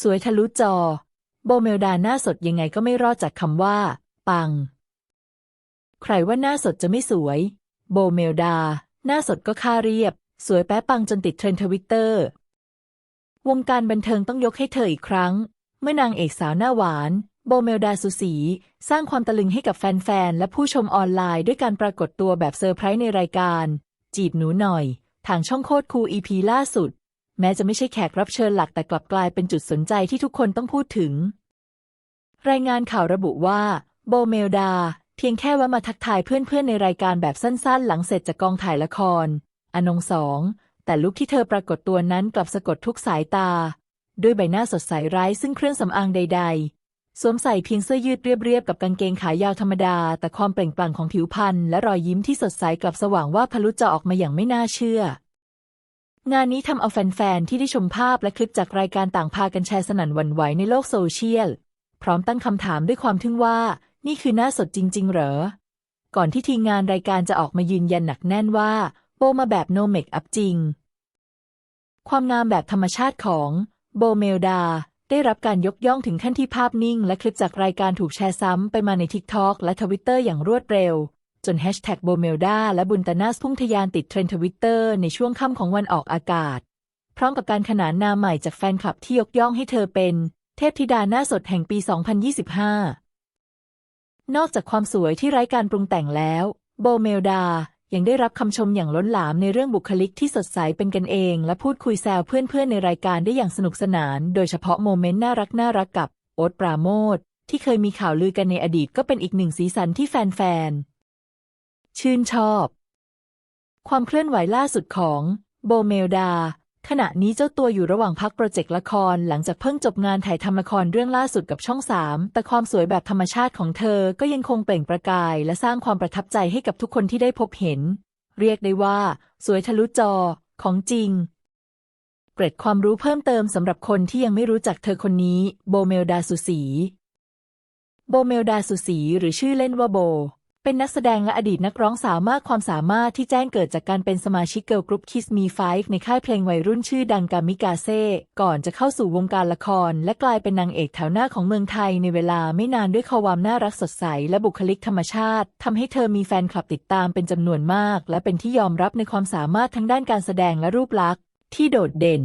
สวยทะลุจอ โบเมลดาหน้าสดยังไงก็ไม่รอดจากคำว่า ปัง ใครว่าหน้าสดจะไม่สวย โบเมลดา หน้าสดก็ค่าเรียบ สวยแป๊ะปังจนติดเทรนด์ทวิตเตอร์ วงการบันเทิงต้องยกให้เธออีกครั้ง เมื่อนางเอกสาวหน้าหวาน โบเมลดาสุสี สร้างความตะลึงให้กับแฟนๆ และผู้ชมออนไลน์ด้วยการปรากฏตัวแบบเซอร์ไพรส์ในรายการ จีบหนูหน่อย ทางช่องโคตรคูอีพีล่าสุด แม้จะไม่ใช่แขกรับเชิญหลักแต่กลับกลายเป็นจุดสนใจที่ทุกคนต้องพูดถึง รายงานข่าวระบุว่า โบเมลดา เพียงแค่ว่ามาทักทายเพื่อนๆในรายการแบบสั้นๆ หลังเสร็จจากกองถ่ายละคร อนงสองแต่ลุคที่เธอปรากฏตัวนั้นกลับสะกดทุกสายตา ด้วยใบหน้าสดใสไร้ซึ่งเครื่องสำอางใด ๆสวมใส่เพียงเสื้อยืดเรียบๆกับกางเกงขายาวธรรมดา แต่ความเปล่งปลั่งของผิวพรรณและรอยยิ้มที่สดใสกลับสว่างว่าพลุจะออกมาอย่างไม่น่าเชื่อ งานนี้ทำเอาแฟนๆ ที่ได้ชมภาพและคลิปจากรายการต่างพากันแชร์สนั่นหวั่นไหวในโลกโซเชียล พร้อมตั้งคำถามด้วยความทึ่งว่า นี่คือหน้าสดจริง ๆ เหรอ ก่อนที่ทีมงานรายการจะออกมายืนยันหนักแน่นว่า โบมาแบบโนเมคอัพจริง ความงามแบบธรรมชาติของโบเมลดา ได้รับการยกย่องถึงขั้นที่ภาพนิ่ง และคลิปจากรายการถูกแชร์ซ้ำไปมาใน TikTok และทวิตเตอร์อย่างรวดเร็ว จนแฮชแท็กโบเมลดาและบุนตานาสพุ่งทะยานติดเทรนด์ทวิตเตอร์ในช่วงค่ำของวันออกอากาศ พร้อมกับการขนานนามใหม่จากแฟนคลับที่ยกย่องให้เธอเป็น เทพธิดาหน้าสดแห่งปี 2025 นอกจากความสวยที่ไร้การปรุงแต่งแล้ว โบเมลดายังได้รับคำชมอย่างล้นหลามในเรื่องบุคลิกที่สดใสเป็นกันเอง และพูดคุยแซวเพื่อนๆในรายการได้อย่างสนุกสนาน โดยเฉพาะโมเมนต์น่ารักน่ารักกับโอ๊ตปราโมทที่เคยมีข่าวลือกันในอดีตก็เป็นอีกหนึ่งสีสันที่แฟนๆ ชื่นชอบ ความเคลื่อนไหวล่าสุดของโบเมลดา ขณะนี้เจ้าตัวอยู่ระหว่างพักโปรเจกต์ละครหลังจากเพิ่งจบงานถ่ายทำละครเรื่องล่าสุดกับช่องสามแต่ความสวยแบบธรรมชาติของเธอก็ยังคงเปล่งประกาย และสร้างความประทับใจให้กับทุกคนที่ได้พบเห็น เรียกได้ว่า สวยทะลุจอของจริงเกร็ดความรู้เพิ่มเติมสำหรับคนที่ยังไม่รู้จักเธอคนนี้ โบเมลดาสุสี โบเมลดาสุสี หรือชื่อเล่นว่าโบ เป็นนักแสดงและอดีตนักร้องสาวมากความสามารถที่แจ้งเกิดจากการเป็นสมาชิกเกิร์ลกรุ๊ป Kiss Me Five ในค่ายเพลงวัยรุ่นชื่อดังกามิกาเซ่ก่อนจะเข้าสู่วงการละคร และกลายเป็นนางเอกแถวหน้าของเมืองไทยในเวลาไม่นานด้วยความน่ารักสดใสและบุคลิกธรรมชาติทำให้เธอมีแฟนคลับติดตามเป็นจำนวนมาก และเป็นที่ยอมรับในความสามารถทั้งด้านการแสดงและรูปลักษณ์ที่โดดเด่น